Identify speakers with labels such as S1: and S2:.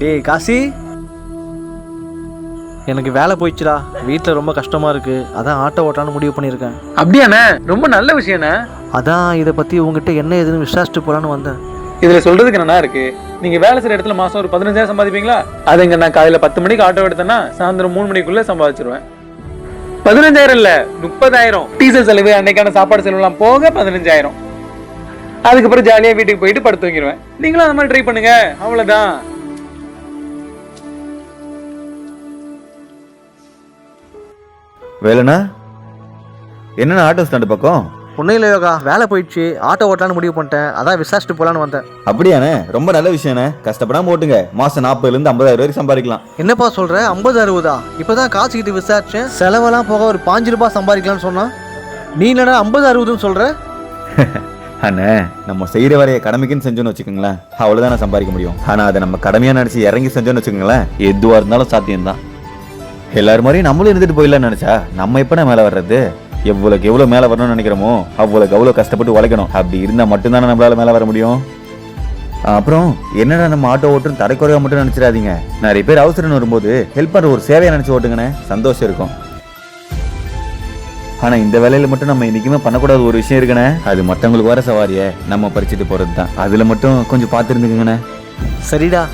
S1: டேய் காசி. எனக்கு வேலை போயிடுச்சுடா. வீட்டில் ரொம்ப கஷ்டமாக இருக்குது அதான் ஆட்டோ ஓட்டான்னு முடிவு பண்ணியிருக்கேன்.
S2: அப்படியாண்ணே? ரொம்ப நல்ல விஷயண்ணே.
S1: அதான் இதை பற்றி உங்ககிட்ட என்ன ஏதுன்னு விசாரிச்சுட்டு போகலான்னு வந்தேன்.
S2: இதுல சொல்றதுக்கு என்னண்ணா இருக்கு. நீங்க வேலை செய்யற இடத்துல மாசம் ஒரு பதினஞ்சாயிரம் சம்பாதிப்பீங்களா? அதுங்க நான் காலையில பத்து மணிக்கு ஆட்டோ எடுத்தேன்னா சாயந்தரம் மூணு மணிக்குள்ள சம்பாதிச்சிருவேன். பதினஞ்சாயிரம் இல்ல முப்பதாயிரம். டீசல் செலவு அன்னைக்கான சாப்பாடு செலவுலாம் போக பதினஞ்சாயிரம். அதுக்கப்புறம் ஜாலியா வீட்டுக்கு போயிட்டு படுத்து தூங்கிடுவேன் நீங்களும் அந்த மாதிரி ட்ரை பண்ணுங்க. அவ்வளவுதான்.
S3: வேலைண்ணா? என்னண்ணா ஆட்டோ ஸ்டாண்டு பக்கம்?
S1: ஒன்றும் இல்லை யோகா வேலை போயிடுச்சு ஆட்டோ ஓட்டலான்னு முடிவு பண்ணிட்டேன் அதான் விசாரிச்சுட்டு போகலான்னு வந்தேன்.
S3: அப்படியாண்ணே ரொம்ப நல்ல விஷயண்ணே. கஷ்டப்படாம ஓட்டுங்க. மாசம் நாற்பதுலேருந்து ஐம்பதாயிரம் வரைக்கும் சம்பாதிக்கலாம்.
S1: என்னப்பா சொல்கிற ஐம்பது அறுபதா? இப்போ தான் காசு கிட்ட விசாரிச்சேன். செலவெல்லாம் போக ஒரு பாஞ்சு ரூபாய் சம்பாதிக்கலாம்னு சொன்னான். நீ என்னடா ஐம்பது அறுபதுன்னு சொல்கிற
S3: அண்ணே நம்ம செய்யற வேலையை கடமைக்குன்னு செஞ்சோன்னு வச்சுக்கோங்களேன். அவ்வளவுதான் நான் சம்பாதிக்க முடியும். ஆனா அதை நம்ம கடமையா நினைச்சு இறங்கி செஞ்சோன்னு வச்சுக்கோங்களேன். எதுவா இருந்தாலும் சாத்தியம்தான். எல்லாரும் மாதிரியும் நம்மளும் இருந்துட்டு போயிடலாம்னு நினைச்சா நம்ம எப்படா மேல வர்றது? எவ்வளவுக்கு எவ்வளவு மேல வரணும்னு நினைக்கிறோமோ அவ்வளவுக்கு அவ்வளவு கஷ்டப்பட்டு உழைக்கணும். அப்படி இருந்தா மட்டும்தானே நம்மளால மேல வர முடியும்? அப்புறம் என்னடா நம்ம ஆட்டோ ஓட்டுன்னு தடைக்குறையாக மட்டும் நினைச்சிடாதீங்க. நிறைய பேர் அவசரம் வரும்போது ஹெல்ப் பண்ற ஒரு சேவையை நினைச்சு ஓட்டுங்கண்ணே. சந்தோஷம் இருக்கும். ஆனா இந்த வேலையில மட்டும் நம்ம என்னைக்குமே பண்ணக்கூடாத ஒரு விஷயம் இருக்குண்ணே. அது மற்றவங்களுக்கு வர சவாரிய. நம்ம பறிச்சுட்டு போறது தான் அதுல மட்டும் கொஞ்சம் பார்த்துருந்துக்குங்கண்ணே
S1: சரிடா.